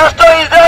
রাষ্ট্র ইসরায়েল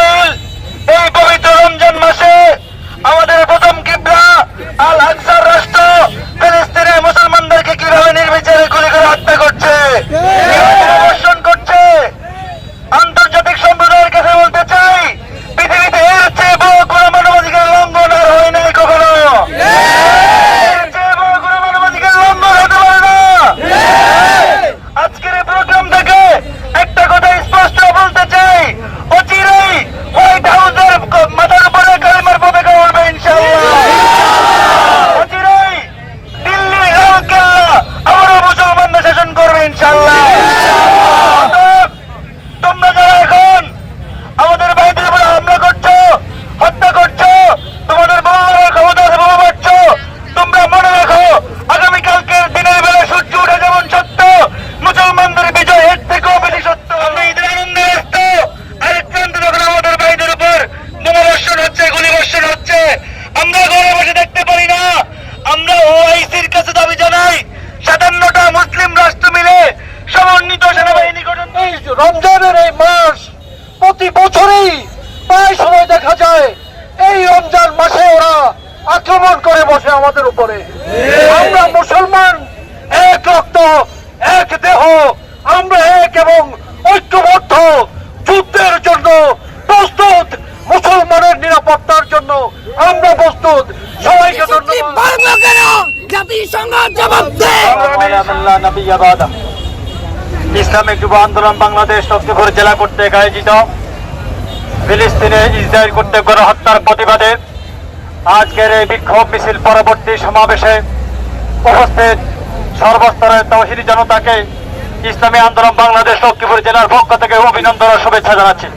রমজানের এই মাস প্রতি বছরেই প্রায় সময় দেখা যায় এই রমজান মাসে ওরা আক্রমণ করে বসে আমাদের উপরে। আমরা মুসলমান এক রক্ত এক দেহ আমরা এক এবং ঐক্যবদ্ধ যুদ্ধের জন্য প্রস্তুত মুসলমানের নিরাপত্তার জন্য আমরা প্রস্তুত। সবাইকে ধন্যবাদ। জাতিসংঘ জবাব দে। ইসলামিক যুব আন্দোলন বাংলাদেশ লক্ষ্মীপুর জেলা কর্তৃক আয়োজিত। ফিলিস্তিনে ইসরায়েল কর্তৃক গণহত্যার প্রতিবাদে আজকের এই বিক্ষোভ মিছিল পরবর্তী সমাবেশে উপস্থিত সর্বস্তরের তৌহিদি জনতাকে ইসলামী আন্দোলন বাংলাদেশ লক্ষ্মীপুর জেলার পক্ষ থেকে অভিনন্দন ও শুভেচ্ছা জানাচ্ছি।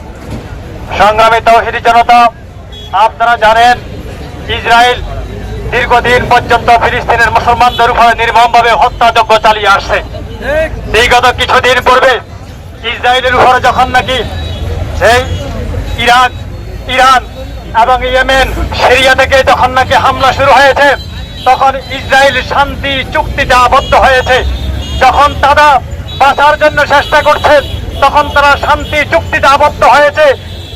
সংগ্রামী তৌহিদি জনতা, আপনারা জানেন, ইসরায়েল দীর্ঘদিন পর্যন্ত ফিলিস্তিনের মুসলমানদের উপরে নির্মমভাবে হত্যাযজ্ঞ চালিয়ে আসছে। বিগত কিছুদিন পূর্বে ইসরায়েলের উপরে যখন নাকি সেই ইরাক, ইরান এবং ইয়েমেন, সিরিয়া থেকে যখন নাকি হামলা শুরু হয়েছে, তখন ইসরায়েল শান্তি চুক্তিতে আবদ্ধ হয়েছে। যখন তারা বাঁচার জন্য চেষ্টা করছেন তখন তারা শান্তি চুক্তিতে আবদ্ধ হয়েছে।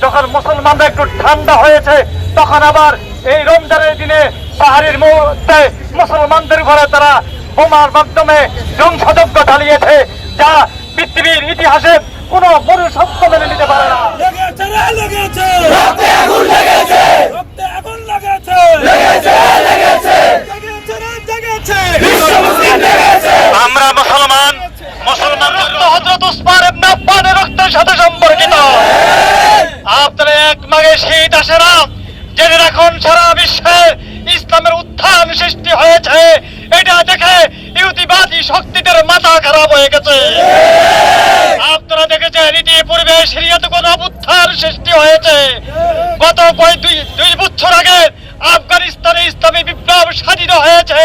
যখন মুসলমানরা একটু ঠান্ডা হয়েছে, তখন আবার এই রমজানের দিনে পাহাড়ির মধ্যে মুসলমানদের ঘরে তারা বোমার মাধ্যমে ধ্বংসযজ্ঞ চালিয়েছে যা পৃথিবীর ইতিহাসে কোনো মরু সত্য মেনে নিতে পারে না। লেগেছে রে লেগেছে। রক্তে আগুন লেগেছে। রক্তে আগুন লেগেছে। লেগেছে লেগেছে। জেগেছে রে জেগেছে বিশ্ব মুসলিম লেগেছে। আমরা মুসলমান মুসলমান রক্ত হজরত উসমান ইবনে আফফানের রক্তের সাথে সম্পর্কিত। আপনারা এক মাগে শীত আসে না জেনে রাখুন সারা খারাপ হয়ে গেছে। আপনারা দেখেছেন, ইতিপূর্বে সিরিয়াতে কোন উত্থান সৃষ্টি হয়েছে। গত কয়েক দুই দুই বছর আগে আফগানিস্তানে ইসলামী বিপ্লব স্বাধীন হয়েছে।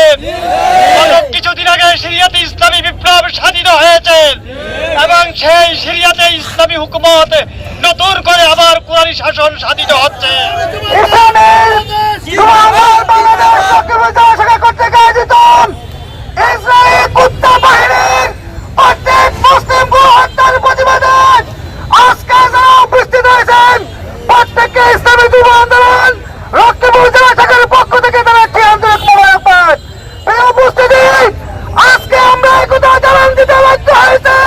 কিছুদিন আগে সিরিয়াতে ইসলামী বিপ্লব স্বাধীন হয়েছে। এবং সেই সিরিয়াতে ইসলামী হুকুমত নতুন করে আবার কোরআনী শাসন স্বাধীন হচ্ছে ইসরায়েল কুত্তা বাহিনীর প্রত্যেক মুসলিমকে হত্যার প্রতিবাদে আজকে যারা উপস্থিত হয়েছেন প্রত্যেককে ইসলামী যুব আন্দোলন রক্তপুর জেলা শাখার পক্ষ থেকে তারা একটি আন্তরিক মোবারকবাদ এই উপস্থিতি আজকে আমরা একতা জানান দিতে বাধ্য হয়েছে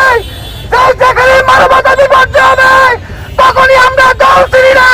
যে যেখানে মানবতা বিপর্যয় হবে। তখনই আমরা দল চিনি না।